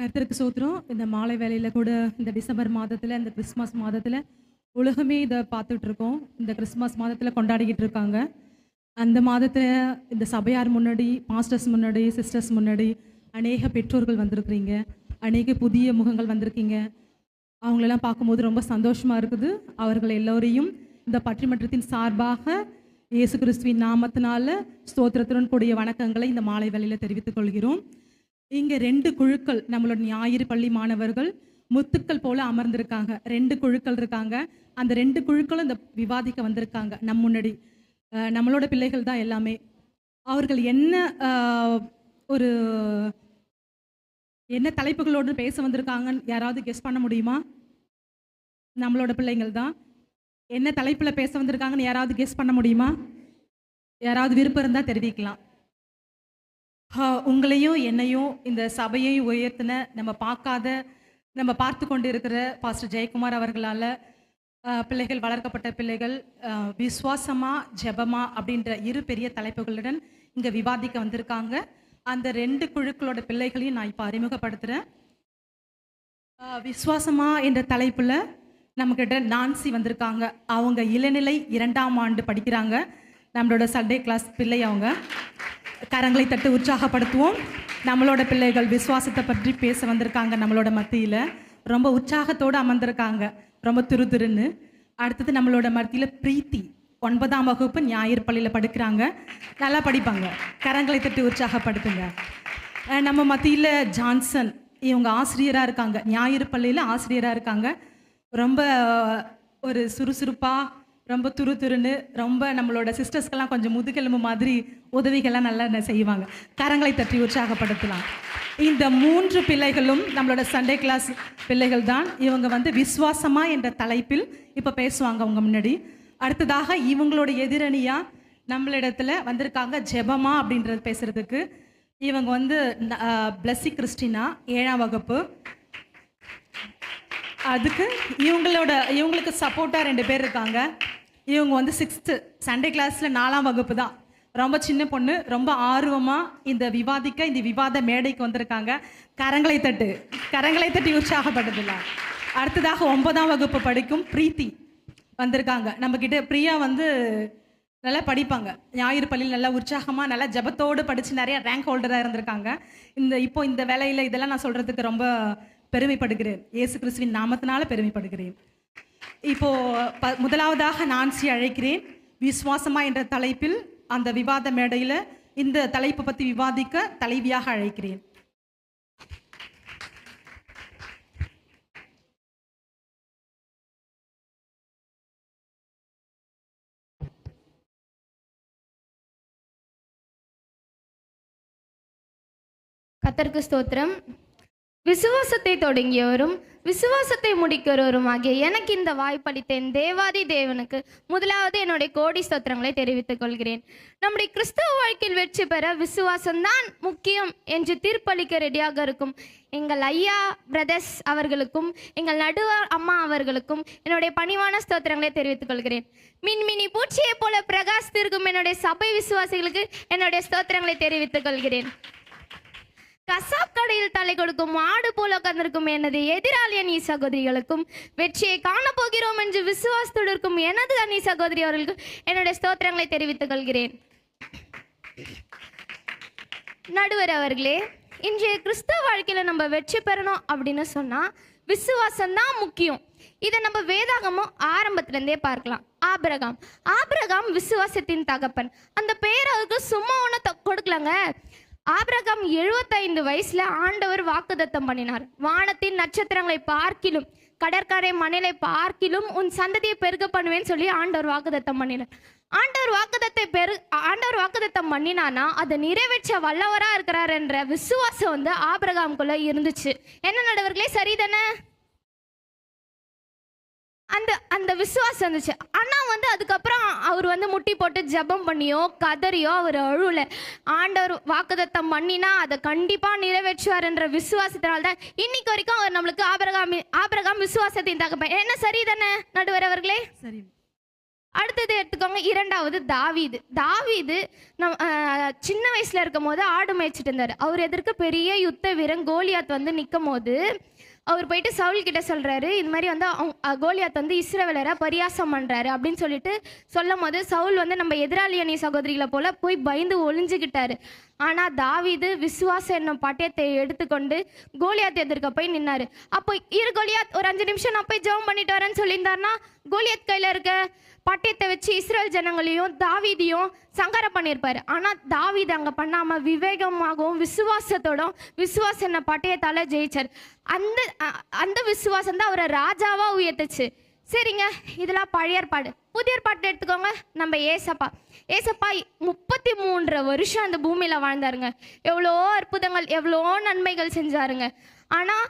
கருத்தருக்கு சோத்திரம். இந்த மாலை வேலையில் கூட இந்த டிசம்பர் மாதத்தில் இந்த கிறிஸ்மஸ் மாதத்தில் உலகமே இதை பார்த்துட்டு இருக்கோம் இந்த கிறிஸ்மஸ் மாதத்தில் கொண்டாடிக்கிட்டு இருக்காங்க. அந்த மாதத்தில் இந்த சபையார் முன்னாடி மாஸ்டர்ஸ் முன்னாடி சிஸ்டர்ஸ் முன்னாடி அநேக பெற்றோர்கள் வந்திருக்கிறீங்க. அநேக புதிய முகங்கள் வந்திருக்கீங்க. அவங்களெல்லாம் பார்க்கும்போது ரொம்ப சந்தோஷமாக இருக்குது. அவர்கள் எல்லோரையும் இந்த பற்றிமன்றத்தின் சார்பாக இயேசு கிறிஸ்துவின் நாமத்தினால ஸ்தோத்திரத்துடன் கூடிய வணக்கங்களை இந்த மாலை வேலையில் தெரிவித்துக் கொள்கிறோம். இங்கே ரெண்டு குழுக்கள் நம்மளோட ஞாயிறு பள்ளி மாணவர்கள் முத்துக்கள் போல அமர்ந்திருக்காங்க. ரெண்டு குழுக்கள் இருக்காங்க. அந்த ரெண்டு குழுக்களும் இந்த விவாதிக்க வந்திருக்காங்க. நம் முன்னாடி நம்மளோட பிள்ளைகள் தான் எல்லாமே. அவர்கள் என்ன ஒரு என்ன தலைப்புகளோடு பேச வந்திருக்காங்கன்னு யாராவது கெஸ் பண்ண முடியுமா? நம்மளோட பிள்ளைங்கள் தான். என்ன தலைப்பில் பேச வந்திருக்காங்கன்னு யாராவது கெஸ் பண்ண முடியுமா? யாராவது விருப்பம் இருந்தால் தெரிவிக்கலாம். உங்களையும் என்னையும் இந்த சபையையும் உயர்த்தின நம்ம பார்க்காத நம்ம பார்த்து கொண்டு இருக்கிற பாஸ்டர் ஜெயக்குமார் அவர்களால் பிள்ளைகள் வளர்க்கப்பட்ட பிள்ளைகள் விஸ்வாசமா விசுவாசமா ஜெபமா அப்படின்ற இரு பெரிய தலைப்புகளுடன் இங்கே விவாதிக்க வந்திருக்காங்க. அந்த ரெண்டு குழுக்களோட பிள்ளைகளையும் நான் இப்போ அறிமுகப்படுத்துகிறேன் விஸ்வாசமா என்ற தலைப்பில் நம்மக்கிட்ட நான்சி வந்திருக்காங்க. அவங்க இளநிலை இரண்டாம் ஆண்டு படிக்கிறாங்க. நம்மளோட சண்டே கிளாஸ் பிள்ளை அவங்க. கரங்களை தட்டு உற்சாகப்படுத்துவோம். நம்மளோட பிள்ளைகள் விசுவாசத்தை பற்றி பேச வந்திருக்காங்க நம்மளோட மத்தியில். ரொம்ப உற்சாகத்தோடு அமர்ந்திருக்காங்க. ரொம்ப துரு துருன்னு. அடுத்தது நம்மளோட மத்தியில் பிரீத்தி. ஒன்பதாம் வகுப்பு ஞாயிறு பள்ளியில் படிக்கிறாங்க. நல்லா படிப்பாங்க. கரங்களை தட்டி உற்சாகப்படுத்துங்க. நம்ம மத்தியில் ஜான்சன். இவங்க ஆசிரியராக இருக்காங்க. ஞாயிறு பள்ளியில் ஆசிரியராக இருக்காங்க. ரொம்ப ஒரு சுறுசுறுப்பாக ரொம்ப துரு துருன்னு ரொம்ப நம்மளோட சிஸ்டர்ஸ்க்கெல்லாம் கொஞ்சம் முதுகெலும்பு மாதிரி உதவிகள்லாம் நல்லா செய்வாங்க. கரங்களை தட்டி உற்சாகப்படுத்தலாம். இந்த மூன்று பிள்ளைகளும் நம்மளோட சண்டே கிளாஸ் பிள்ளைகள் தான் இவங்க வந்து விஸ்வாசமா என்ற தலைப்பில் இப்போ பேசுவாங்க அவங்க முன்னாடி. அடுத்ததாக இவங்களோட எதிரணியாக நம்மளிடத்துல வந்திருக்காங்க ஜெபமா அப்படின்றது பேசுறதுக்கு. இவங்க வந்து பிளஸ்ஸி கிறிஸ்டினா ஏழாம் வகுப்பு. அதுக்கு இவங்களோட இவங்களுக்கு சப்போர்ட்டாக ரெண்டு பேர் இருக்காங்க. இவங்க வந்து சிக்ஸ்த்து சண்டே கிளாஸில் நாலாம் வகுப்பு தான். ரொம்ப சின்ன பொண்ணு ரொம்ப ஆர்வமாக இந்த விவாதிக்க இந்த விவாத மேடைக்கு வந்திருக்காங்க. கரங்களை தட்டு கரங்களை தட்டி உற்சாகப்படுத்தலாம் அடுத்ததாக ஒன்பதாம் வகுப்பு படிக்கும் பிரீத்தி வந்திருக்காங்க. நம்மக்கிட்ட பிரியா வந்து நல்லா படிப்பாங்க. ஞாயிறு பள்ளியில் நல்லா உற்சாகமாக நல்லா ஜபத்தோடு படித்து நிறைய ரேங்க் ஹோல்டராக இருந்திருக்காங்க. இந்த இப்போ இந்த வேலையில் இதெல்லாம் நான் சொல்கிறதுக்கு ரொம்ப பெருமைப்படுகிறேன். இயேசு கிறிஸ்துவின் நாமத்தினால பெருமைப்படுகிறேன். இப்போ ப முதலாவதாக நான்சி அழைக்கிறேன். விசுவாசமா என்ற தலைப்பில் அந்த விவாத மேடையில் இந்த தலைப்பை பற்றி விவாதிக்க தலைவியாக அழைக்கிறேன். கத்தருக்கு ஸ்தோத்திரம். விசுவாசத்தை தொடங்கியவரும் விசுவாசத்தை முடிக்கிறவரும் ஆகிய எனக்கு இந்த வாய்ப்பளித்தேன் தேவாதி தேவனுக்கு முதலாவது என்னுடைய கோடி ஸ்தோத்திரங்களை தெரிவித்துக் கொள்கிறேன். நம்முடைய கிறிஸ்தவ வாழ்க்கையில் வெற்றி பெற விசுவாசம்தான் முக்கியம் என்று தீர்ப்பளிக்க ரெடியாக இருக்கும். எங்கள் ஐயா பிரதர்ஸ் அவர்களுக்கும் எங்கள் நடுவர் அம்மா அவர்களுக்கும் என்னுடைய பணிவான ஸ்தோத்திரங்களை தெரிவித்துக் கொள்கிறேன். மின்மினி பூச்சியைப் போல பிரகாசித்திருக்கும் என்னுடைய சபை விசுவாசிகளுக்கு என்னுடைய ஸ்தோத்திரங்களை தெரிவித்துக் கொள்கிறேன். கசாப் கடையில் தலை கொடுக்கும் ஆடு போல உட்கார்ந்திருக்கும் எனது எதிராளி அணி சகோதரிகளுக்கும் வெற்றியை காணப்போகிறோம் என்று விசுவாசத்தோடு இருக்கும் எனது அணி சகோதரி அவர்களுக்கும் என்னுடைய ஸ்தோத்திரங்களை தெரிவித்துக் கொள்கிறேன். நடுவர் அவர்களே இன்றைய கிறிஸ்தவ வாழ்க்கையில நம்ம வெற்றி பெறணும் அப்படின்னு சொன்னா விசுவாசம் தான் முக்கியம். இதை நம்ம வேதாகமும் ஆரம்பத்துலேருந்தே பார்க்கலாம். ஆபிரகாம். ஆபிரகாம் விசுவாசத்தின் தகப்பன். அந்த பெயர் அவருக்கு சும்மா ஒன்று கொடுக்கலங்க. ஆபிரகாம் எழுபத்தைந்து வயசுல ஆண்டவர் வாக்குதத்தம் பண்ணினார். வானத்தின் நட்சத்திரங்களை பார்க்கிலும் கடற்கரை மணலை பார்க்கிலும் உன் சந்ததியை பெருக பண்ணுவேன்னு சொல்லி ஆண்டவர் வாக்குதத்தம் பண்ணினார். ஆண்டவர் வாக்குதத்தை பெரு ஆண்டவர் வாக்குதத்தம் பண்ணினானா அதை நிறைவேற்ற வல்லவராக இருக்கிறார் என்ற விசுவாசம் வந்து ஆபிரகாம்குள்ள இருந்துச்சு. என்ன நடவர்களே சரிதானே? அந்த அந்த விசுவாசம் இருந்துச்சு. ஆனா வந்து அதுக்கப்புறம் அவர் வந்து முட்டி போட்டு ஜெபம் பண்ணியோ கதறியோ அவர் அழுவல. ஆண்டவர் வாக்குதத்தம் பண்ணினா அதை கண்டிப்பா நிறைவேற்றுவார் என்ற விசுவாசத்தினால தான் இன்னைக்கு வரைக்கும் அவர் நம்மளுக்கு ஆபரகாம் ஆபரகாம் விசுவாசத்தின் தகப்பன். என்ன சரிதானே நடுவர் அவர்களே சரி. அடுத்தது எடுத்துக்கோங்க இரண்டாவது தாவீது. தாவீது நம் சின்ன வயசுல இருக்கும் போது ஆடு மேய்ச்சிட்டு இருந்தார். அவர் எதிர்க்க பெரிய யுத்த வீரன் கோலியாத் வந்து நிற்கும் போது அவர் போயிட்டு சவுல் கிட்ட சொல்றாரு இது மாதிரி வந்து அவங்க- கோலியாத் வந்து இஸ்ரவேலரை பரியாசம் பண்றாரு அப்படின்னு சொல்லிட்டு சொல்லும் போது சவுல் வந்து நம்ம எதிராளி அணி சகோதரிகளை போல போய் பயந்து ஒளிஞ்சுக்கிட்டாரு ஆனா தாவிது விசுவாசம் என்னும் பட்டயத்தை எடுத்துக்கொண்டு கோலியாத் எதிர்க்க போய் நின்னாரு. அப்போ இரு கோலியாத் ஒரு அஞ்சு நிமிஷம் நான் போய் ஜெபம் பண்ணிட்டு வரேன்னு சொல்லியிருந்தாருன்னா கோலியாத் கையில இருக்க பட்டயத்தை வச்சு இஸ்ரேல் ஜனங்களையும் தாவீதியும் சங்காரம் பண்ணியிருப்பார். ஆனால் தாவீது அங்கே பண்ணாமல் விவேகமாகவும் விசுவாசத்தோடும் விசுவாசம் என்ன பட்டியத்தால் ஜெயிச்சார். அந்த அ- அந்த விசுவாசம் தான் அவரை ராஜாவாக உயர்த்துச்சு. சரிங்க இதெல்லாம் பழைய ஏற்பாடு. புதிய ஏற்பாட்டு எடுத்துக்கோங்க நம்ம ஏசப்பா. ஏசப்பா முப்பத்தி மூன்றரை வருஷம் அந்த பூமியில் வாழ்ந்தாருங்க. எவ்வளோ அற்புதங்கள் எவ்வளோ நன்மைகள் செஞ்சாருங்க. ஆனால்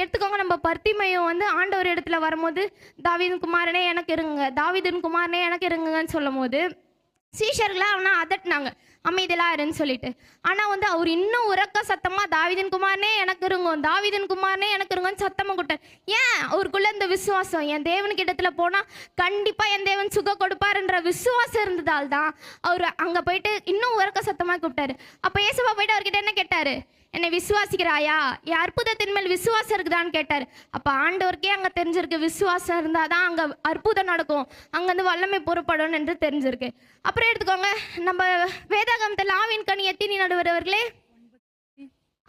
எடுத்துக்கோங்க நம்ம பர்த்திமையம் வந்து ஆண்டவர் இடத்துல வரும்போது தாவீதின் குமாரனே எனக்கு இருங்க. தாவிதன் குமாரனே எனக்கு இருங்கன்னு சொல்லும் போது சீஷர்களை அவனை அதட்டினாங்க. அமைதியெல்லாம் இருன்னு சொல்லிட்டு. ஆனால் வந்து அவர் இன்னும் உறக்க சத்தமாக தாவிதன் குமாரனே எனக்கு இருங்கும் தாவிதன் குமாரனே எனக்கு இருங்கன்னு சத்தமாக கூட்டார் ஏன்? அவருக்குள்ள இந்த விசுவாசம். என் தேவனுக்கு இடத்துல போனால் கண்டிப்பாக என் தேவன் சுக கொடுப்பாருன்ற விசுவாசம் இருந்ததால் தான் அவர் அங்கே போயிட்டு இன்னும் உறக்க சத்தமாக கூப்பிட்டாரு. அப்போ ஏசப்பா போயிட்டு அவர்கிட்ட என்ன கேட்டார்? என்னை விசுவாசிக்கிறாயா? என் அற்புதத்தின் மேல் விசுவாசம் இருக்குதான்னு கேட்டார். அப்போ ஆண்டவருக்கே அங்கே தெரிஞ்சிருக்கு விசுவாசம் இருந்தால் தான் அங்கே அற்புதம் நடக்கும். அங்கேருந்து வல்லமை பொறுப்படும் என்று தெரிஞ்சிருக்கு. அப்புறம் எடுத்துக்கோங்க நம்ம வேதாகமத்தில் ஆவின் கனி எத்தினி நடுவர்களே?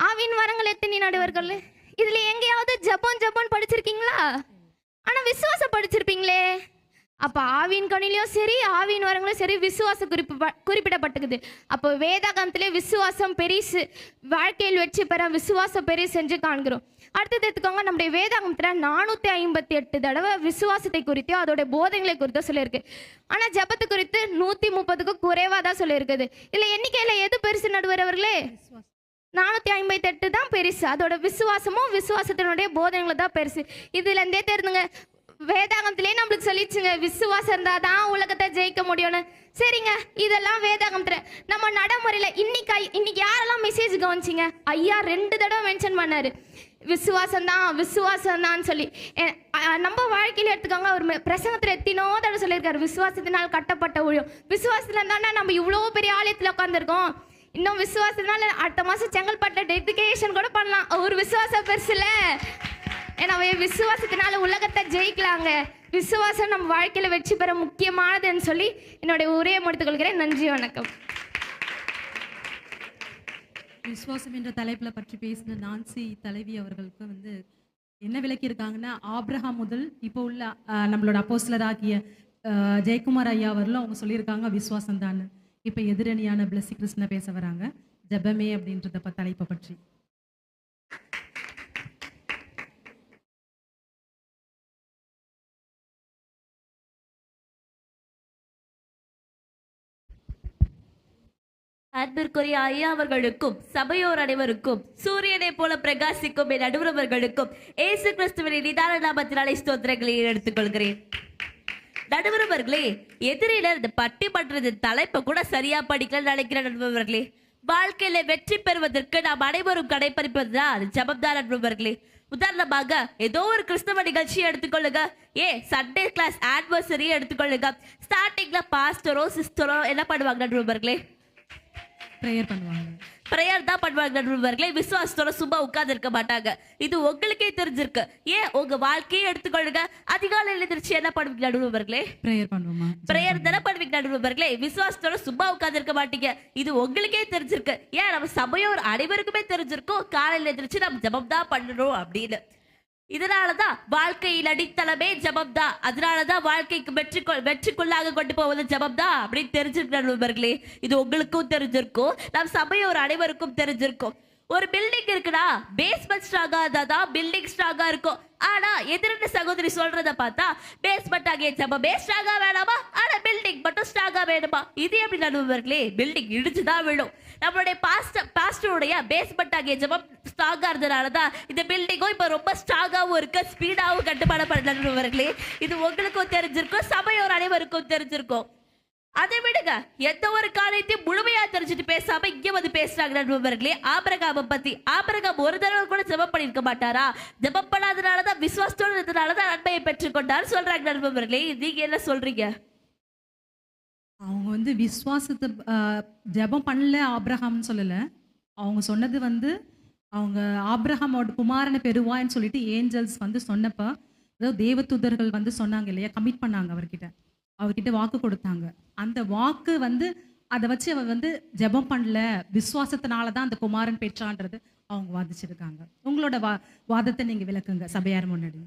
ஆவின் வரங்கள் எத்தினி நடுவர்கள்? இதில் எங்கேயாவது ஜப்பான் ஜப்பான் படிச்சிருக்கீங்களா? ஆனால் விசுவாசம் படிச்சிருப்பீங்களே? அப்போ ஆவின் கணிலையும் சரி ஆவின் வரங்களும் சரி விசுவாசம் குறிப்பு குறிப்பிடப்பட்டுக்குது. அப்போ வேதாகமத்திலே விசுவாசம் பெரிசு வாழ்க்கையில் வெற்றி பெற விசுவாசம் பெரிசு செஞ்சு காண்கிறோம். அடுத்தது எடுத்துக்கோங்க நம்முடைய வேதாகமத்தில் நானூற்றி ஐம்பத்தி எட்டு தடவை விசுவாசத்தை குறித்தோ அதோட போதைகளை குறித்தோ சொல்லியிருக்கு. ஆனால் ஜபத்து குறித்து நூற்றி முப்பதுக்கும் குறைவாக தான் சொல்லியிருக்குது. இல்லை எண்ணிக்கையில் எது பெருசு நடுவர் அவர்களே? நானூற்றி ஐம்பத்தி எட்டு தான் பெருசு. அதோட விசுவாசமும் விசுவாசத்தினுடைய போதனைகளும் தான் பெருசு. இதுலேருந்தே தெரிஞ்சுங்க வேதாகமத்திலே நம்மளுக்கு சொல்லிச்சுங்க விசுவாசம் இருந்தாதான் உலகத்தை ஜெயிக்க முடியும்னு. சரிங்க இதெல்லாம் வேதாகமத்துல நம்ம நடைமுறையில இன்னைக்கு ஐ- இன்னைக்கு யாரெல்லாம் மெசேஜ் கவனிச்சிங்க? ஐயா ரெண்டு தடவை மென்ஷன் பண்ணாரு. விசுவாசம் தான் விசுவாசம் தான் சொல்லி. நம்ம வாழ்க்கையில எடுத்துக்கோங்க அவர் மெ- பிரசங்கத்துல எத்தினோ தடவை சொல்லியிருக்காரு விசுவாசத்தினால் கட்டப்பட்ட ஊழியம். விசுவாசத்துல தானே நம்ம இவ்வளோ பெரிய ஆலயத்துல உட்காந்துருக்கோம் இன்னும் விசுவாசத்தினால அடுத்த மாசம் செங்கல்பட்டுல டெடிகேஷன் கூட பண்ணலாம். ஒரு விசுவாசம் பெருசுல. ஏன்னா அவன் விசுவாசத்தினால உலகத்தை ஜெயிக்கலாங்க. விசுவாசம் நம்ம வாழ்க்கையில் வெற்றி பெற முக்கியமானதுன்னு சொல்லி என்னுடைய உரையை முடித்துக்கொள்கிறேன் நன்றி வணக்கம். விசுவாசம் என்ற தலைப்பில் பற்றி பேசின நான்சி தலைவி அவர்களுக்கு வந்து என்ன விளக்கி இருக்காங்கன்னா ஆப்ரஹாம் முதல் இப்போ உள்ள நம்மளோட அப்போஸ்லர் ஆகிய ஜெயக்குமார் ஐயா அவர்களும் அவங்க சொல்லியிருக்காங்க விசுவாசம் தான் இப்போ எதிரணியான பிளஸி கிருஷ்ண பேச வராங்க. ஜெபமே அப்படின்றத ப- தலைப்பை பற்றி. அன்பிற்குரிய ஐயா அவர்களுக்கும் சபையோர் அனைவருக்கும் சூரியனை போல பிரகாசிக்கும் என் நடுவரவர்களுக்கும் ஏசு கிறிஸ்துவின் நிதான நாமத்தினாலே ஸ்தோத்திரங்களை எடுத்துக்கொள்கிறேன். நடுவரவர்களே எதிரில இந்த பட்டிமன்றத்தின் தலைப்பை கூட சரியா படிக்கல நினைக்கிற நடுவர்களே வாழ்க்கையில வெற்றி பெறுவதற்கு நாம் அனைவரும் கடைபிடிப்பதுதான் ஜபம்தான் நண்பர்களே உதாரணமாக ஏதோ ஒரு கிறிஸ்தவ நிகழ்ச்சியை எடுத்துக்கொள்ளுங்க. ஏ சண்டே கிளாஸ் ஆனிவர்சரி எடுத்துக்கொள்ளுங்க. ஸ்டார்டிங்ல பாஸ்டரோ சிஸ்டரோ என்ன பண்ணுவாங்க நண்பர்களே ப்ரேயர் பண்ணுவாங்க. பிரேயர் தான் பண்ணுவாங்க நண்பர்களே. விசுவாசத்தோட சும்மா உட்கார்ந்து இருக்க மாட்டாங்க. இது உங்களுக்கே தெரிஞ்சிருக்கு. ஏன் உங்க வாழ்க்கையே எடுத்துக்கொள்ளுங்க? அதிகாலையில் எழுந்திரிச்சு என்ன பண்ணுவீங்க நடுவர்களே ப்ரேயர் பண்ணுவோமா? பிரேயர் தானே பண்ணுவீங்க நடுவர்களே விசுவாசத்தோட சும்மா உட்கார்ந்து இருக்க மாட்டீங்க. இது உங்களுக்கே தெரிஞ்சிருக்கு. ஏன் நம்ம சபையோர் அனைவருக்குமே தெரிஞ்சிருக்கும். காலையில் எழுந்திரிச்சு நம்ம ஜெபம் தான் பண்ணணும் அப்படின்னு. இதனாலதான் வாழ்க்கையில் அடித்தளமே ஜெபம் தான் அதனாலதான் வாழ்க்கைக்கு வெற்றி வெற்றிக்குள்ளாக கொண்டு போவது ஜெபம் தான் அப்படின்னு தெரிஞ்சிருக்கிற நண்பர்களே. இது உங்களுக்கும் தெரிஞ்சிருக்கும். நம் சபையோர் அனைவருக்கும் தெரிஞ்சிருக்கும். ஒரு பில்டிங் இருக்குடா பேஸ்மெண்ட் ஸ்ட்ராங்கா இருந்தாதான் பில்டிங் ஸ்ட்ராங்கா இருக்கும். ஆனா எதிர்ந்த சகோதரி சொல்றத பார்த்தா பேஸ்மெண்ட் ஆகிய பேஸ் ஸ்ட்ராங்கா வேணாமா? ஆனா பில்டிங் மட்டும் ஸ்ட்ராங்கா வேணுமா? இது எப்படி நடுவர்களே பில்டிங் இடிச்சுதான் விழும். நம்மளுடைய பாஸ்டர் பாஸ்டருடைய பேஸ்மெண்ட் ஆகிய ஜபம் ஸ்ட்ராங்கா இருந்ததுனால தான் இந்த பில்டிங்கும் இப்போ ரொம்ப ஸ்ட்ராங்காகவும் இருக்கு. ஸ்பீடாகவும் கட்டுப்பாடப்பட நண்பர்களே. இது உங்களுக்கும் தெரிஞ்சிருக்கும் சபையோர் அனைவருக்கும் தெரிஞ்சிருக்கும். அதை விடுங்க. எந்த ஒரு காரியத்தையும் முழுமையா தெரிஞ்சுட்டு பேசாம இங்க வந்து பேசுறாங்க நண்பர்களே ஆபரகாம பத்தி. ஆபரகாம் ஒரு தடவை கூட ஜெபம் பண்ணிருக்க மாட்டாரா? ஜெபம் பண்ணாதனாலதான் விசுவாசத்தோடு இருந்தனாலதான் நன்மையை பெற்றுக்கொண்டார் சொல்றாங்க நண்பர்களே. நீங்க என்ன சொல்றீங்க? அவங்க வந்து விசுவாசத்தை ஜெபம் பண்ணல ஆப்ரஹாம்னு சொல்லலை. அவங்க சொன்னது வந்து அவங்க ஆப்ரஹாமோட குமாரனை பெறுவான்னு சொல்லிட்டு ஏஞ்சல்ஸ் வந்து சொன்னப்ப அதாவது தேவதூதர்கள் வந்து சொன்னாங்க இல்லையா? கமிட் பண்ணாங்க அவர்கிட்ட. அவர்கிட்ட வாக்கு கொடுத்தாங்க. அந்த வாக்கு வந்து அதை வச்சு அவர் வந்து ஜெபம் பண்ணல. விசுவாசத்தினால தான் அந்த குமாரன் பெற்றான்றது அவங்க வாதிச்சிருக்காங்க. உங்களோட வா வாதத்தை நீங்க விளக்குங்க சபையார் முன்னாடி.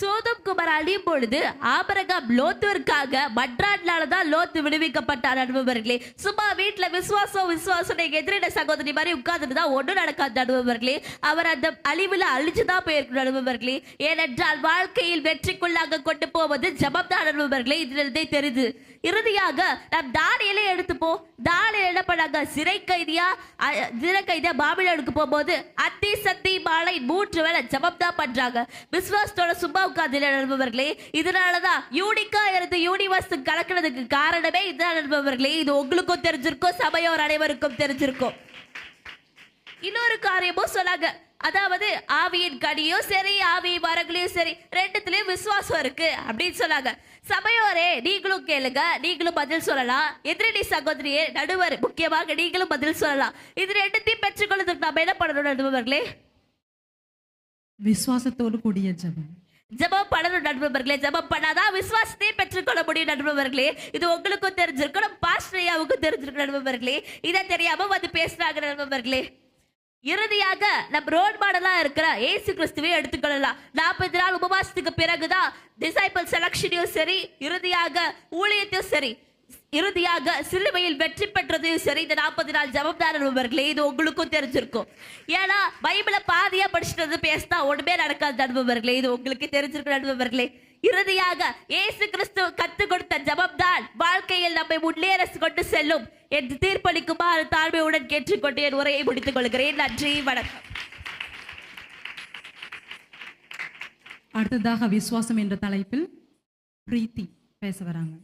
சோதம் குமார் அழியும் பொழுது ஆபரகாம் லோத்துவிற்காக மன்றாடினால தான் லோத்து விடுவிக்கப்பட்டார் அனுபவர்களே. சும்மா வீட்டுல விசுவாசம் விசுவாசம் நீங்க எதிரிட சகோதரி மாதிரி உட்கார்ந்துட்டு தான் ஒன்றும் நடக்காது அனுபவர்களே. அவர் அந்த அழிவுல அழிஞ்சுதான் போயிருக்கும் அனுபவர்களே. ஏனென்றால் வாழ்க்கையில் வெற்றிக்குள்ளாக கொண்டு போவது ஜபம் தான் நண்பர்களே இதுல இருந்தே தெரியுது இறுதியாக நம் தானியலே எடுத்துப்போம். தானியல் என்ன பண்ணாங்க? சிறை கைதியா? சிறை கைதியா பாபிலோனுக்கு போகும்போது அத்தி சத்தி மாலை மூன்று வேலை ஜபம் தான் பண்றாங்க. விஸ்வாசத்தோட சும்மா அதில் நண்பவர்களே இதனாலதான் யூனிக்கா இருந்து யூனிவர்ஸ் கலக்கிறதுக்கு காரணமே இதுதான் நண்பர்களே. இது உங்களுக்கும் தெரிஞ்சிருக்கும் சபையோர் அனைவருக்கும் தெரிஞ்சிருக்கும். இன்னொரு காரியமும் சொன்னாங்க. அதாவது ஆவியின் கடியும் சரி ஆவி வரங்களையும் சரி ரெண்டுத்துலயும் விசுவாசம் இருக்கு அப்படின்னு சொன்னாங்க. சபையோரே நீங்களும் கேளுங்க. நீங்களும் பதில் சொல்லலாம். எதிரணி சகோதரியே நடுவர் முக்கியமாக நீங்களும் பதில் சொல்லலாம். இது ரெண்டுத்தையும் பெற்றுக்கொள்வதற்கு நம்ம என்ன பண்ணணும் நடுவர்களே விசுவாசத்தோடு கூடிய ஜெபம். ஜெபம் பண்ணணும் நண்பர்களே ஜெபம் பண்ணாதான் விசுவாசத்தையும் பெற்றுக்கொள்ள முடியும் நண்பர்களே இது உங்களுக்கும் தெரிஞ்சிருக்கும் நம்ம பாஸ்டரையாவுக்கும் தெரிஞ்சிருக்கும் நண்பர்களே இதை தெரியாம வந்து பேசுறாங்க நண்பர்களே இறுதியாக நம்ம ரோல் மாடலா இருக்கிற ஏசு கிறிஸ்துவே எடுத்துக்கொள்ளலாம். நாற்பது நாள் உபவாசத்துக்கு பிறகுதான் டிசைபிள் செலக்ஷனையும் சரி இறுதியாக ஊழியத்தையும் சரி இறுதியாக சிலுவையில் வெற்றி பெற்றதையும் சரி இந்த நாற்பது நாள் ஜபம்தான் நண்பர்களே இது உங்களுக்கும் தெரிஞ்சிருக்கும். ஏன்னா பைபிளை பாதியா படிச்சுட்டு வந்து பேசினா ஒண்ணுமே நடக்காது நண்பர்களே இது உங்களுக்கு தெரிஞ்சிருக்கும் நண்பர்களே இறுதியாக இயேசு கிறிஸ்து கத்து கொடுத்த ஜபம்தான். வாழ்க்கையில் நம்மை முன்னேற கொண்டு செல்லும் என்று தீர்ப்பளிக்குமாறு தாழ்மையுடன் கேட்டுக்கொண்டு என் உரையை முடித்துக் கொள்கிறேன். நன்றி வணக்கம். அடுத்ததாக விசுவாசம் என்ற தலைப்பில் பிரீத்தி பேச வராங்க.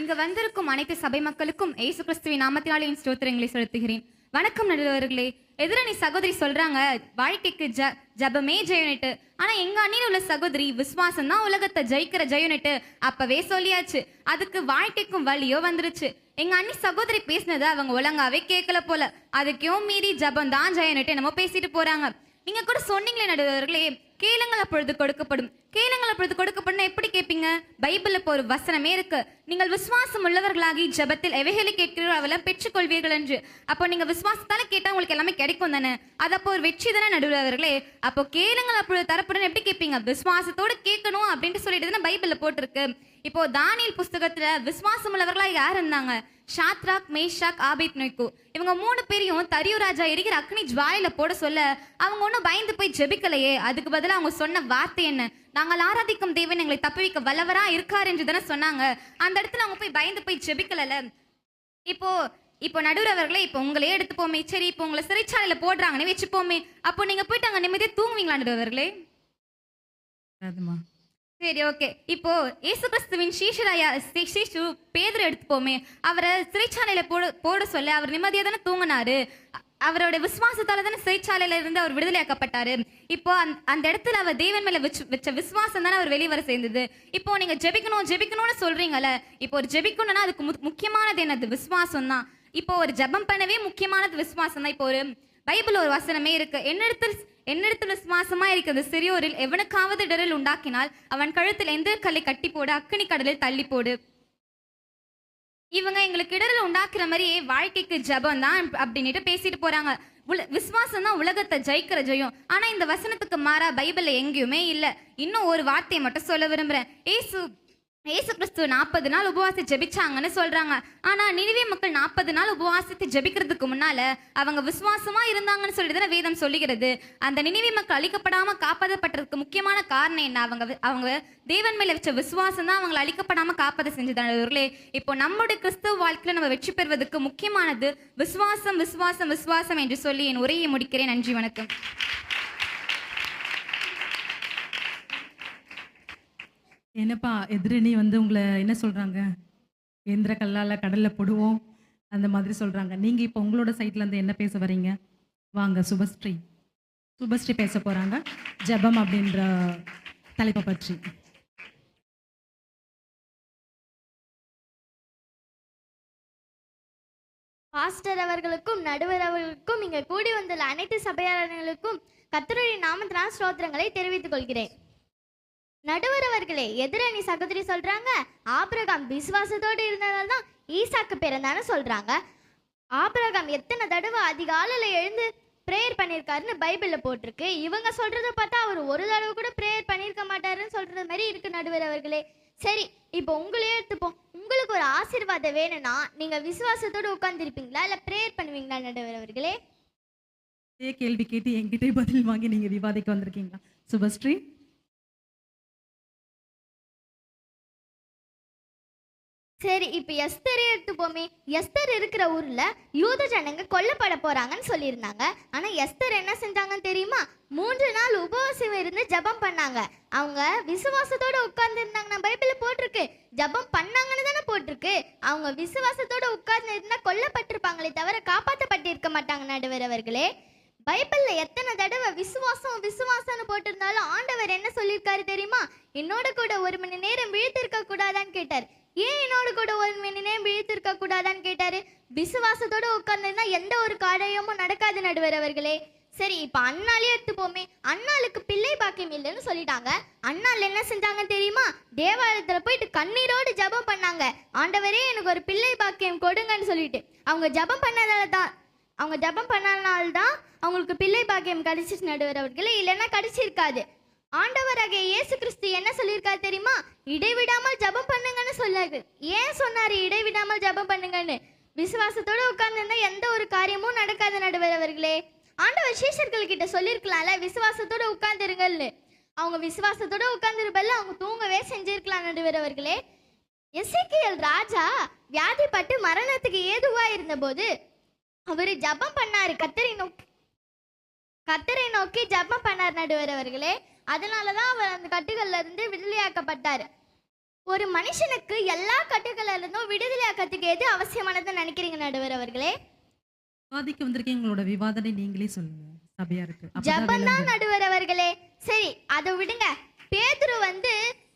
இங்க வந்திருக்கும் அனைத்து சபை மக்களுக்கும் இயேசு கிறிஸ்துவின் நாமத்தினாலே என் ஸ்தோத்திரங்களை செலுத்துகிறேன். வணக்கம் நடுவர்களே எதிரணி சகோதரி சொல்றாங்க வாழ்க்கைக்கு ஜ ஜபமே ஜெயனிட்டு. ஆனா எங்க அண்ணில உள்ள சகோதரி விசுவாசம் தான் உலகத்தை ஜெயிக்கிற ஜெயனிட்டு. அப்பவே சொல்லியாச்சு அதுக்கு வாழ்க்கைக்கும் வழியோ வந்துருச்சு. எங்க அண்ணி சகோதரி பேசினதை அவங்க ஒழுங்காவே கேட்கல போல. அதுக்கும் மீறி ஜபம் தான் ஜெயனிட்டு என்னமோ பேசிட்டு போறாங்க. நீங்க கூட சொன்னீங்களே நடுவர்களே கேளுங்கள் அப்பொழுது கொடுக்கப்படும். கேளுங்கள் அப்பொழுது கொடுக்கப்படும். எப்படி கேட்பீங்க? பைபிள் இப்போ ஒரு வசனமே இருக்கு. நீங்கள் விசுவாசம் உள்ளவர்களாகி ஜெபத்தில் எவைகளை கேட்கிறீர்களோ அவெல்லாம் பெற்றுக்கொள்வீர்கள் என்று. அப்போ நீங்க விசுவாசத்தால கேட்டா உங்களுக்கு எல்லாமே கிடைக்கும் தானே? அது அப்போ ஒரு வெற்றி தானே நடுவர்களே? அப்போ கேளுங்கள் அப்பொழுது தரப்படும். எப்படி கேட்பீங்க? விசுவாசத்தோட கேட்கணும் அப்படின்ட்டு சொல்லிட்டு தானே பைபிள்ல போட்டிருக்கு. இப்போ தானியல் புஸ்தகத்துல விசுவாசம் உள்ளவர்களா யார் இருந்தாங்க? Shadrach Meshach Abednego. இவங்க மூணு பேரையும் தரியூர் ராஜா எரிகிற அக்னி ஜுவாயில போட சொல்ல அவங்க ஒன்றும் பயந்து போய் ஜெபிக்கலையே. அதுக்கு பதிலாக அவங்க சொன்ன வார்த்தை என்ன? நாங்கள் ஆராதிக்கும் தேவன் எங்களை தப்புவிக்க வல்லவரா இருக்கார் என்று தானே சொன்னாங்க. அந்த இடத்துல அவங்க போய் பயந்து போய் ஜெபிக்கலல இப்போ இப்போ நடுவரவர்களே இப்போ உங்களே எடுத்துப்போமே. சரி இப்போ உங்களை சிறைச்சாலையில் போடுறாங்கன்னு வச்சுப்போமே. அப்போ நீங்கள் போயிட்டு அங்கே நிம்மதியாக தூங்குவீங்களா நடுவர்களே அதுமா சரி ஓகே இப்போ இயேசு கிறிஸ்துவின் சீஷராயா சி- சீஷு பேதர் எடுத்துப்போமே. அவரை சிறைச்சாலையில போட போட சொல்ல அவர் நிம்மதியா தானே தூங்கினாரு. அவரோட விசுவாசத்தால தானே சிறைச்சாலையில இருந்து அவர் விடுதலையாக்கப்பட்டாரு. இப்போ அந்த அந்த இடத்துல அவர் தேவன் மேல வச்சு வச்ச விசுவாசம் தானே அவர் வெளியே வர சேர்ந்தது இப்போ நீங்க ஜெபிக்கணும் ஜெபிக்கணும்னு சொல்றீங்கல்ல இப்போ ஒரு ஜெபிக்கணும்னா அதுக்கு மு- முக்கியமானது என்னது? விசுவாசம் தான். இப்போ ஒரு ஜெபம் பண்ணவே முக்கியமானது விசுவாசம் தான். இப்போ ஒரு பைபிள் ஒரு வசனமே இருக்கு. என்னிடத்தில் என்னிடத்தில் விசுவாசமா இருக்கிறது சிறியோரில் எவனுக்காவது இடரில் உண்டாக்கினால் அவன் கழுத்தில் எந்த கல்லை கட்டி போடு அக்கினி கடலில் தள்ளி போடு. இவங்க எங்களுக்கு இடரில் உண்டாக்குற மாதிரியே வாழ்க்கைக்கு ஜபம் தான் அப்படின்னுட்டு பேசிட்டு போறாங்க. உல விசுவாசம் தான் உலகத்தை ஜெயிக்கிற ஜெயம். ஆனா இந்த வசனத்துக்கு மாறா பைபிள்ல எங்கேயுமே இல்ல. இன்னும் ஒரு வார்த்தையை மட்டும் சொல்ல விரும்புறேன். ஏசு ஏசு கிறிஸ்து நாற்பது நாள் உபவாசி ஜெபிச்சாங்கன்னு சொல்றாங்க. ஆனா நினைவே மக்கள் நாற்பது நாள் உபவாசத்தை ஜெபிக்கிறதுக்கு முன்னால அவங்க விசுவாசமா இருந்தாங்கன்னு சொல்லிட்டு வேதம் சொல்லுகிறது. அந்த நினைவே மக்கள் அழிக்கப்படாம காப்பாற்றப்பட்டதுக்கு முக்கியமான காரணம் என்ன? அவங்க அவங்க தேவன் மேல வச்ச விசுவாசம் தான் அவங்களை அழிக்கப்படாம காப்பாத செஞ்சதானவர்களே இப்போ நம்முடைய கிறிஸ்துவ வாழ்க்கையில நம்ம வெற்றி பெறுவதற்கு முக்கியமானது விசுவாசம் விசுவாசம் விசுவாசம் என்று சொல்லி என் உரையை முடிக்கிறேன். நன்றி வணக்கம். என்னப்பா எதிரணி வந்து உங்களை என்ன சொல்கிறாங்க எந்திர கல்லால் கடலில் போடுவோம் அந்த மாதிரி சொல்கிறாங்க நீங்கள் இப்போ உங்களோட சைட்லேருந்து என்ன பேச வரீங்க வாங்க சுபஸ்ரீ. சுபஸ்ரீ பேச போகிறாங்க ஜெபம் அப்படின்ற தலைப்பை பற்றி. பாஸ்டர் அவர்களுக்கும் நடுவர் அவர்களுக்கும் இங்கே கூடி வந்துள்ள அனைத்து சபையாளர்களுக்கும் கத்தருடைய நாமத்தினால் ஸ்ரோத்திரங்களை தெரிவித்துக் கொள்கிறேன். நடுவர் அவர்களே எதிரணி சகோதரி சொல்றாங்க ஆபிரகாம் விசுவாசத்தோடு இருந்ததால் தான் ஈசாக்கு பிறந்தான்னு சொல்றாங்க. ஆபிரகாம் எத்தனை தடவை அதிகாலையில் எழுந்து ப்ரேயர் பண்ணியிருக்காருன்னு பைபிளில் போட்டிருக்கு. இவங்க சொல்றத பார்த்தா அவர் ஒரு தடவை கூட ப்ரேயர் பண்ணியிருக்க மாட்டாருன்னு சொல்றது மாதிரி இருக்கு நடுவர் அவர்களே சரி இப்போ உங்களையே எடுத்துப்போம். உங்களுக்கு ஒரு ஆசீர்வாதம் வேணும்னா நீங்க விசுவாசத்தோடு உட்காந்துருப்பீங்களா இல்லை ப்ரேயர் பண்ணுவீங்களா நடுவர் அவர்களே கேள்வி கேட்டு என்கிட்டே பதில் வாங்கி நீங்க விவாதிக்க வந்திருக்கீங்களா? சுபஸ்ரீ. சரி இப்போ எஸ்தரே எடுத்துப்போமே. எஸ்தர் இருக்கிற ஊர்ல யூத ஜனங்க கொல்லப்பட போறாங்கன்னு சொல்லியிருந்தாங்க. ஆனா எஸ்தர் என்ன செஞ்சாங்கன்னு தெரியுமா? மூன்று நாள் உபவாசம் இருந்து ஜெபம் பண்ணாங்க. அவங்க விசுவாசத்தோட உட்கார்ந்து நான் பைபிள்ல போட்டிருக்கு. ஜெபம் பண்ணாங்கன்னு தானே போட்டிருக்கு. அவங்க விசுவாசத்தோட உட்கார்ந்து இருந்தா கொல்லப்பட்டிருப்பாங்களே தவிர காப்பாற்றப்பட்டிருக்க மாட்டாங்க நடுவர் அவர்களே. பைபிள்ல எத்தனை தடவை விசுவாசம் விசுவாசம்னு போட்டிருந்தாலும் ஆண்டவர் என்ன சொல்லியிருக்காரு தெரியுமா? என்னோட கூட ஒரு மணி நேரம் விழித்திருக்க கூடாதான்னு கேட்டார். ஏன் என்னோட கூட ஒரு மணி நேரம் விழித்திருக்க கூடாதான்னு கேட்டாரு? விசுவாசத்தோட உட்கார்ந்திருந்தா எந்த ஒரு காரியமும் நடக்காது நடுவர் அவர்களே. சரி இப்ப அண்ணாலே எடுத்துப்போமே. அண்ணாளுக்கு பிள்ளை பாக்கியம் இல்லைன்னு சொல்லிட்டாங்க. அண்ணாள் என்ன செஞ்சாங்க தெரியுமா? தேவாலயத்துல போயிட்டு கண்ணீரோடு ஜெபம் பண்ணாங்க. ஆண்டவரே எனக்கு ஒரு பிள்ளை பாக்கியம் கொடுங்கன்னு சொல்லிட்டு. அவங்க ஜெபம் பண்ணதால தான் அவங்க ஜெபம் பண்ணனால்தான் அவங்களுக்கு பிள்ளை பாக்கியம் கிடைச்சிச்சு நடுவர் அவர்களே. இல்லைன்னா கிடைச்சிருக்காது. ஆண்டவராகிய இயேசு கிறிஸ்து என்ன சொல்லியிருக்காரு தெரியுமா? இடைவிடாமல் ஜெபம் பண்ணுங்கன்னு சொல்லாரு ஏன் சொன்னாரு இடைவிடாமல் ஜெபம் பண்ணுங்கன்னு? விசுவாசத்தோட உட்கார்ந்துருந்தா எந்த ஒரு காரியமும் நடக்காது நடுவர் அவர்களே ஆண்டவர் சீஷர்கள் கிட்ட சொல்லியிருக்கலாம்ல விசுவாசத்தோட உட்கார்ந்துருங்கன்னு அவங்க விசுவாசத்தோட உட்கார்ந்துருப்பல்ல அவங்க தூங்கவே செஞ்சிருக்கலாம் நடுவர் அவர்களே எசேக்கியேல் ராஜா வியாதிப்பட்டு மரணத்துக்கு ஏதுவா இருந்தபோது அவர் ஜெபம் பண்ணாரு. கத்தரை நோக்கி கத்தரை நோக்கி ஜெபம் பண்ணார் நடுவர் அவர்களே அதனாலதான் அவர் அந்த கட்டுகள்ல இருந்து விடுதலையாக்கப்பட்டார். ஒரு மனுஷனுக்கு எல்லா கட்டுகள்ல இருந்தும் விடுதலையாக்கத்துக்கு எது அவசியமானதுன்னு நினைக்கிறீங்க நடுவர் அவர்களே? விவாதிக்க வந்திருக்கீங்க உங்களோட விவாதனை நீங்களே சொல்லுங்க. சபையா இருக்கு. தான் விளங்கும். நடுவர் அவர்களே. சரி அதை விடுங்க. பேதுரு வந்து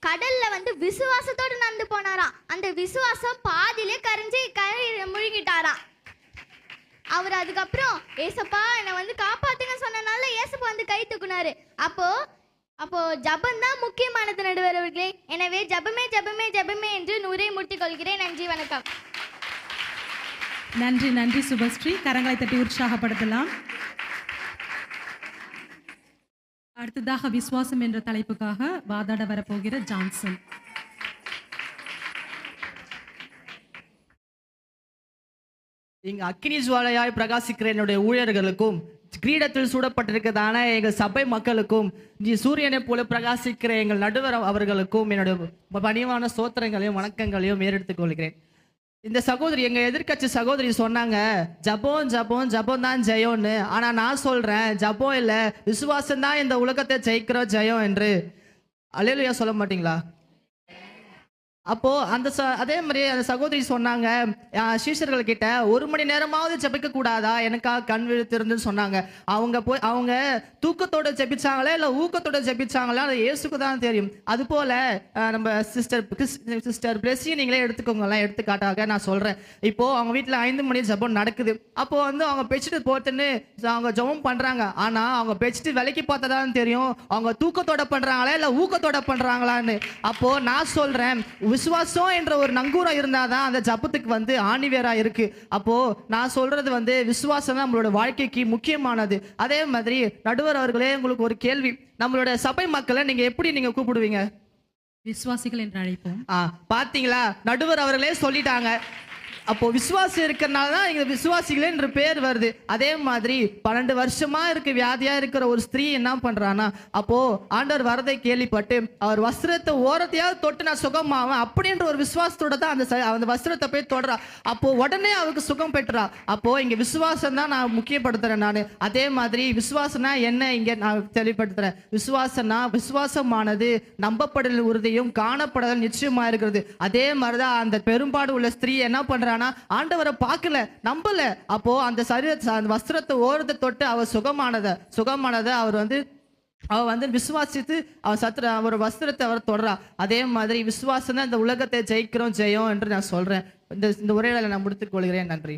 கடல்ல வந்து விசுவாசத்தோடு நடந்து போனாராம். அந்த விசுவாசம் பாதியிலே கரைஞ்சு கரை முழுகிட்டாராம் அவர் அதுக்கப்புறம் ஏசப்பா என்னை வந்து காப்பாத்துங்க சொன்னனால ஏசப்பா வந்து கை தூக்குனாரு. அப்போ அப்போ ஜபம் தான் முக்கியமானது நடுவர் அவர்களே. எனவே ஜபமே ஜபமே ஜபமே என்று நூரை முடித்துக் கொள்கிறேன். நன்றி வணக்கம். நன்றி நன்றி சுபஸ்ரீ. கரங்களை தட்டி உற்சாகப்படுத்தலாம். அடுத்ததாக விசுவாசம் என்ற தலைப்புக்காக வாதாட வரப்போகிற ஜான்சன். இங்கு அக்னி ஜுவாலையாய் பிரகாசிக்கிற என்னுடைய ஊழியர்களுக்கும் கிரீடத்தில் சூடப்பட்டிருக்கிறதான எங்கள் சபை மக்களுக்கும் நீ சூரியனை போல பிரகாசிக்கிற எங்கள் நடுவர் அவர்களுக்கும் என்னுடைய பணிவான சோத்திரங்களையும் வணக்கங்களையும் ஏறெடுத்துக் கொள்கிறேன். இந்த சகோதரி எங்க எதிர்க்கட்சி சகோதரி சொன்னாங்க ஜபம் ஜபம் ஜபம் தான் ஜெயம்னு. ஆனா நான் சொல்றேன் ஜபம் இல்ல விசுவாசம் தான் இந்த உலகத்தை ஜெயிக்கிறோம் ஜெயம் என்று. அலையிலையா சொல்ல மாட்டீங்களா? அப்போ அந்த ச அதே மாதிரி அந்த சகோதரி சொன்னாங்க அஹ், சீஷர்கள் கிட்ட ஒரு மணி நேரமாவது ஜெபிக்க கூடாதா? எனக்காக கண் விழுத்திருந்து சொன்னாங்க. அவங்க போய் அவங்க தூக்கத்தோட ஜெபிச்சாங்களா? இல்ல ஊக்கத்தோட ஜெபிச்சாங்களா? அது இயேசுக்கு தான் தெரியும். அது போல நம்ம சிஸ்டர் சிஸ்டர் பிளஸி நீங்களே எடுத்துக்கோங்களேன் எடுத்துக்காட்டாக நான் சொல்றேன். இப்போ அவங்க வீட்டுல ஐந்து மணி ஜெபம் நடக்குது. அப்போ வந்து அவங்க பெச்சிட்டு போட்டுன்னு அவங்க ஜெபம் பண்றாங்க. ஆனா அவங்க பெச்சிட்டு விலைக்கு பார்த்ததான் தெரியும். அவங்க தூக்கத்தோட பண்றாங்களா? இல்ல ஊக்கத்தோட பண்றாங்களான்னு. அப்போ நான் சொல்றேன் விசுவாசம் என்ற ஒரு நங்கூரம் இருந்தாதான் அந்த ஜபத்துக்கு வந்து ஆணிவேரா இருக்கு. அப்போ நான் சொல்றது வந்து விசுவாசம் தான் நம்மளோட வாழ்க்கைக்கு முக்கியமானது. அதே மாதிரி நடுவர் அவர்களே உங்களுக்கு ஒரு கேள்வி. நம்மளோட சபை மக்களை நீங்க எப்படி நீங்க கூப்பிடுவீங்க? விசுவாசிகள் என்று அழைப்போம். ஆ பாத்தீங்களா? நடுவர் அவர்களே சொல்லிட்டாங்க. அப்போ விசுவாசம் இருக்கிறனால தான் இங்க விசுவாசிகளே என்ற பேர் வருது. அதே மாதிரி பன்னெண்டு வருஷமா இருக்கு வியாதியா இருக்கிற ஒரு ஸ்திரீ என்ன பண்றானா அப்போ ஆண்டவர் வரதை கேள்விப்பட்டு அவர் வஸ்திரத்தை ஓரத்தையாவது தொட்டு நான் சுகமாவேன் அப்படின்ற ஒரு விசுவாசத்தோட தான் அந்த ச- அந்த வஸ்திரத்தை போய் தொடரா அப்போ உடனே அவருக்கு சுகம் பெற்றா. அப்போ இங்க விசுவாசம் தான் நான் முக்கியப்படுத்துறேன் நான். அதே மாதிரி விசுவாசம்னா என்ன? இங்க நான் தெளிவுபடுத்துறேன். விசுவாசம்னா விசுவாசமானது நம்பப்படல் உறுதியும் காணப்படல் நிச்சயமா இருக்கிறது. அதே மாதிரிதான் அந்த பெரும்பாடு உள்ள ஸ்திரீ என்ன பண்றானா ஆனா ஆண்டவரை பார்க்கல நம்பல. அப்போ அந்த சரீர அந்த வஸ்திரத்தை ஓரத்தை தொட்டு அவர் சுகமானத சுகமானதை அவர் வந்து அவ வந்து விசுவாசித்து அவன் சத்திர அவர் வஸ்திரத்தை அவர் தொடரா அதே மாதிரி விசுவாசம் தான் இந்த உலகத்தை ஜெயிக்கிறோம் ஜெயம் என்று நான் சொல்றேன். இந்த இந்த உரையாடலை நான் முடித்துக் கொள்கிறேன். நன்றி.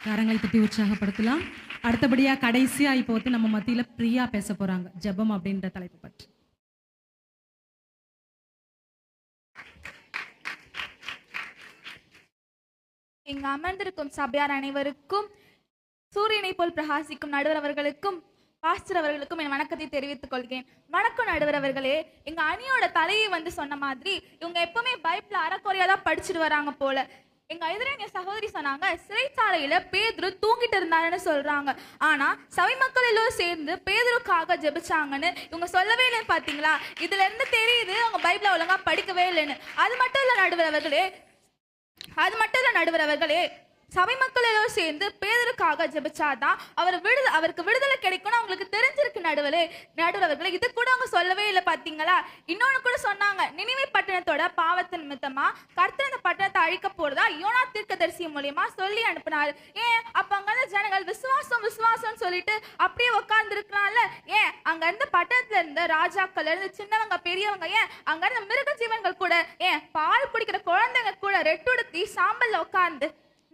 காரங்களை தட்டி உற்சாகப்படுத்தலாம். அடுத்தபடியா கடைசியா இப்போ வந்து நம்ம மத்தியில பிரியா பேச போறாங்க. ஜெபம் அப்படின்ற தலைப்பு பற்றி. இங்கு அமர்ந்திருக்கும் சபையார் அனைவருக்கும் சூரியனை போல் பிரகாசிக்கும் நடுவர் அவர்களுக்கும் பாஸ்டர் அவர்களுக்கும் என் வணக்கத்தை தெரிவித்துக் கொள்கிறேன். வணக்கம் நடுவர் அவர்களே எங்க அணியோட தலையை வந்து சொன்ன மாதிரி இவங்க எப்பவுமே பைப்பில் அறக்குறையா தான் படிச்சுட்டு வராங்க போல. எங்க எதிரே சகோதரி சொன்னாங்க சிறைச்சாலையில பேதுரு தூங்கிட்டு இருந்தாருன்னு சொல்றாங்க. ஆனா சபை மக்கள் எல்லோரும் சேர்ந்து பேதுருக்காக ஜெபிச்சாங்கன்னு இவங்க சொல்லவே இல்லைன்னு பாத்தீங்களா? இதுல இருந்து தெரியுது அவங்க பைபிள ஒழுங்கா படிக்கவே இல்லைன்னு. அது மட்டும் இல்ல நடுவர் அவர்களே அது மட்டும் இல்ல நடுவர் அவர்களே. சபை மக்கள் எல்லோரும் சேர்ந்து பேதருக்காக ஜெபிச்சாதான் அவர் விடுதலை அவருக்கு விடுதலை கிடைக்கும்னு அவங்களுக்கு தெரிஞ்சிருக்கு நடுவில். நடுவில் அவர்களே இது கூட அவங்க சொல்லவே இல்லை பார்த்தீங்களா இன்னொன்று கூட சொன்னாங்க நினைவை பட்டணத்தோட பாவத்தின் நிமித்தமா கர்த்தர் அந்த பட்டணத்தை அழிக்க போறதா யோனா தீர்க்கதரிசி மூலியமா சொல்லி அனுப்பினார். ஏன்? அப்ப அங்க ஜனங்கள் விசுவாசம் விசுவாசம்னு சொல்லிட்டு அப்படியே உட்கார்ந்து ஏன்? அங்க இருந்த பட்டணத்துல இருந்த ராஜாக்கள் இருந்து சின்னவங்க பெரியவங்க ஏன்? அங்க இருந்த மிருக ஜீவன்கள் கூட ஏன்? பால் குடிக்கிற குழந்தைங்க கூட ரெட்டுடுத்தி சாம்பல்ல உட்கார்ந்து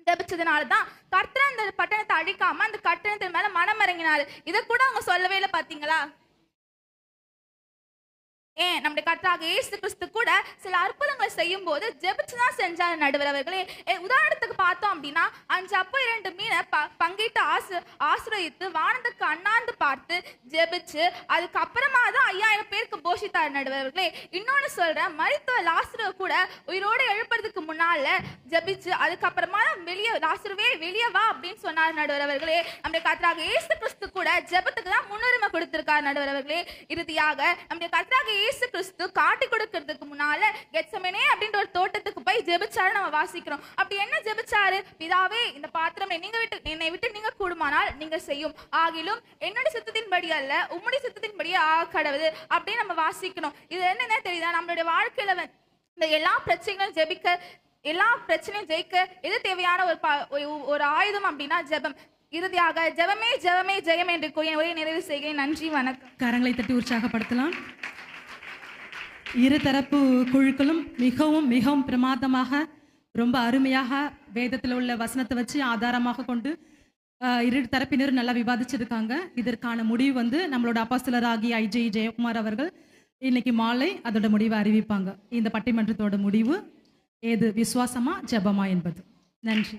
ஜபிச்சதுனால தான் கர்த்தர் அந்த பட்டணத்தை அழிக்காம அந்த கட்டணத்தின் மேல மனம் இறங்கினாரு இதை கூட அவங்க சொல்லவே இல்லை பாத்தீங்களா? ஏன்? நம்முடைய கர்த்தாக இயேசு கிறிஸ்து கூட சில அற்புதங்களை செய்யும் போது ஜெபிச்சு தான் செஞ்சார் நடுவர் அவர்களே. உதாரணத்துக்கு பார்த்தோம் அப்படின்னா அஞ்சு அப்போ இரண்டு மீனை ப பங்கிட்டு ஆசு ஆசிரியத்து வானத்துக்கு அண்ணாந்து பார்த்து ஜெபிச்சு அதுக்கப்புறமா தான் ஐயாயிரம் பேருக்கு போஷித்தார் நடுவர் அவர்களே. இன்னொன்னு சொல்றேன் மருத்துவ லாசுருவ கூட உயிரோடு எழுப்புறதுக்கு முன்னால ஜெபிச்சு அதுக்கப்புறமா தான் வெளியே லாசுருவே வெளியே வா அப்படின்னு சொன்னார் நடுவர் அவர்களே. நம்முடைய கர்த்தராக இயேசு கிறிஸ்து கூட ஜெபத்துக்கு தான் முன்னுரிமை கொடுத்திருக்கார் நடுவர் அவர்களே. இறுதியாக நம்முடைய கர்த்தராக இயேசு கிறிஸ்து காட்டி கொடுக்கறதுக்கு முன்னால கெட்சமனே அப்படின்ற ஒரு தோட்டத்துக்கு போய் ஜெபிச்சாரு நம்ம வாசிக்கிறோம். அப்படி என்ன ஜெபிச்சாரு? பிதாவே இந்த பாத்திரம் நீங்க விட்டு என்னை விட்டு நீங்க கூடுமானால் நீங்க செய்யும். ஆகிலும் என்னுடைய சித்தத்தின்படி அல்ல உம்முடைய சித்தத்தின்படியே ஆ கடவுது அப்படின்னு நம்ம வாசிக்கணும். இது என்னென்ன தெரியுதா? நம்மளுடைய வாழ்க்கையில இந்த எல்லா பிரச்சனைகளும் ஜெபிக்க எல்லா பிரச்சனையும் ஜெயிக்க எது தேவையான ஒரு ஒரு- ஒரு ஆயுதம் அப்படின்னா ஜெபம். இறுதியாக ஜெபமே ஜெபமே ஜெயம் என்று கூறிய ஒரே நிறைவு செய்கிறேன். நன்றி வணக்கம். கரங்களை தட்டி உற்சாகப்படுத்தலாம். இரு தரப்பு குழுக்களும் மிகவும் மிகவும் பிரமாதமாக ரொம்ப அருமையாக வேதத்தில் உள்ள வசனத்தை வச்சு ஆதாரமாக கொண்டு இரு தரப்பினரும் நல்லா விவாதிச்சிருக்காங்க. இதற்கான முடிவு வந்து நம்மளோட அப்பாஸ்தலராகிய ஐஜே ஜெயக்குமார் அவர்கள் இன்னைக்கு மாலை அதோட முடிவை அறிவிப்பாங்க. இந்த பட்டிமன்றத்தோட முடிவு ஏது? விசுவாசமா? ஜெபமா? என்பது. நன்றி.